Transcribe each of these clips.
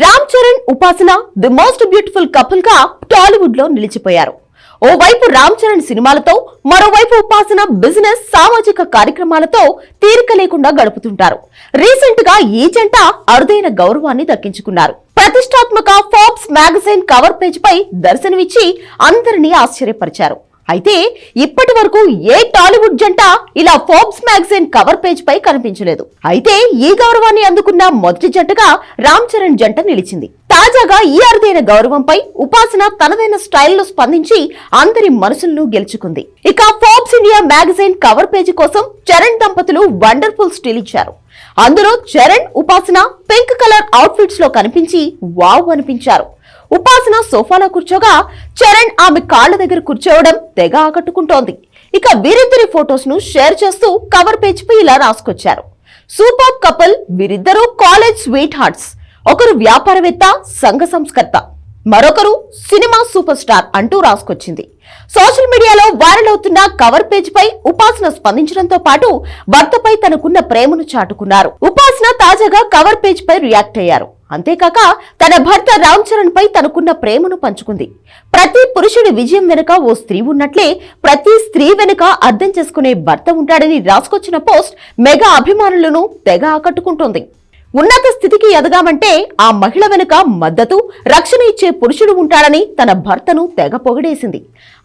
రామ్ చరణ్ ఉపాసన the most beautiful కపుల్గా టాలీవుడ్లో నిలిచిపోయారు. ఓవైపు రామ్ చరణ్ సినిమాలతో మరోవైపు ఉపాసన బిజినెస్ సామాజిక కార్యక్రమాలతో తీరిక లేకుండా గడుపుతుంటారు. రీసెంట్గా ఈ జంట అరుదైన గౌరవాన్ని దక్కించుకున్నారు. ప్రతిష్టాత్మక ఫోర్బ్స్ మ్యాగజైన్ కవర్ పేజ్ పై దర్శనమిచ్చి అందరినీ ఆశ్చర్యపరిచారు. అయితే ఇప్పటి వరకు ఏ టాలీవుడ్ జంట ఇలా ఫోర్బ్స్ మ్యాగజైన్ కవర్ పేజ్ పై కనిపించలేదు. అయితే ఈ గౌరవాన్ని అందుకున్న మొదటి జంటగా రామ్ చరణ్ జంట నిలిచింది. తాజాగా ఈ అరుదైన గౌరవంపై ఉపాసన తనదైన స్టైల్లో స్పందించి అందరి మనసులను గెలుచుకుంది. ఇక Forbes India magazine cover page కోసం చరణ్ దంపతులు వండర్ఫుల్ స్టిల్ ఇచ్చారు. అందులో చరణ్ ఉపాసన పింక్ కలర్ అవుట్ఫిట్స్లో కనిపించి వావ్ అనిపించారు. ఉపాసన సోఫాలో కూర్చోగా చరణ్ ఆమె కాళ్ళ దగ్గర కూర్చోవడం తెగ ఆకట్టుకుంటోంది. ఇక వీరిద్దరి ఫొటోస్ను షేర్ చేస్తూ కవర్ పేజ్ పై ఇలా రాసుకొచ్చారు. సూపర్ కపుల్ వీరిద్దరూ కాలేజ్ స్వీట్ హార్ట్స్. ఒకరు వ్యాపారవేత్త సంఘ సంస్కర్త. మరొకరు సినిమా సూపర్ స్టార్ అంటూ రాసుకొచ్చింది. సోషల్ మీడియాలో వైరల్ అవుతున్న కవర్ పేజ్ పై ఉపాసన స్పందించడంతో పాటు భర్తపై తనకున్న ప్రేమను చాటుకున్నారు. ఉపాసన తాజాగా కవర్ పేజ్ పై రియాక్ట్ అయ్యారు. అంతేకాక తన భర్త రామ్ చరణ్ పై తనకున్న ప్రేమను పంచుకుంది. ప్రతి పురుషుడి విజయం వెనుక ఓ స్త్రీ ఉన్నట్లే ప్రతి స్త్రీ వెనుక అర్థం చేసుకునే భర్త ఉంటాడని రాసుకొచ్చిన పోస్ట్ మెగా అభిమానులను తెగ ఆకట్టుకుంటోంది. ఉన్నత స్థితికి ఎదగామంటే ఆ మహిళ వెనుక మద్దతు రక్షణ ఇచ్చే పురుషుడు ఉంటాడని తన భర్తను తెగ పొగిడేసింది.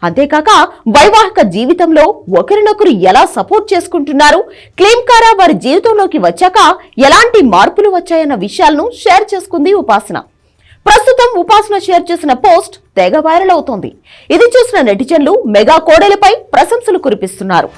అంతేకాక వైవాహిక జీవితంలో ఒకరినొకరు ఎలా సపోర్ట్ చేసుకుంటున్నారు క్లీమ్కారా వారి జీవితంలోకి వచ్చాక ఎలాంటి మార్పులు వచ్చాయన్న విషయాలను షేర్ చేసుకుంది ఉపాసన. ప్రస్తుతం ఉపాసన షేర్ చేసిన పోస్ట్ తెగ వైరల్ అవుతోంది. ఇది చూసిన నెటిజన్లు మెగా కోడెలపై ప్రశంసలు కురిపిస్తున్నారు.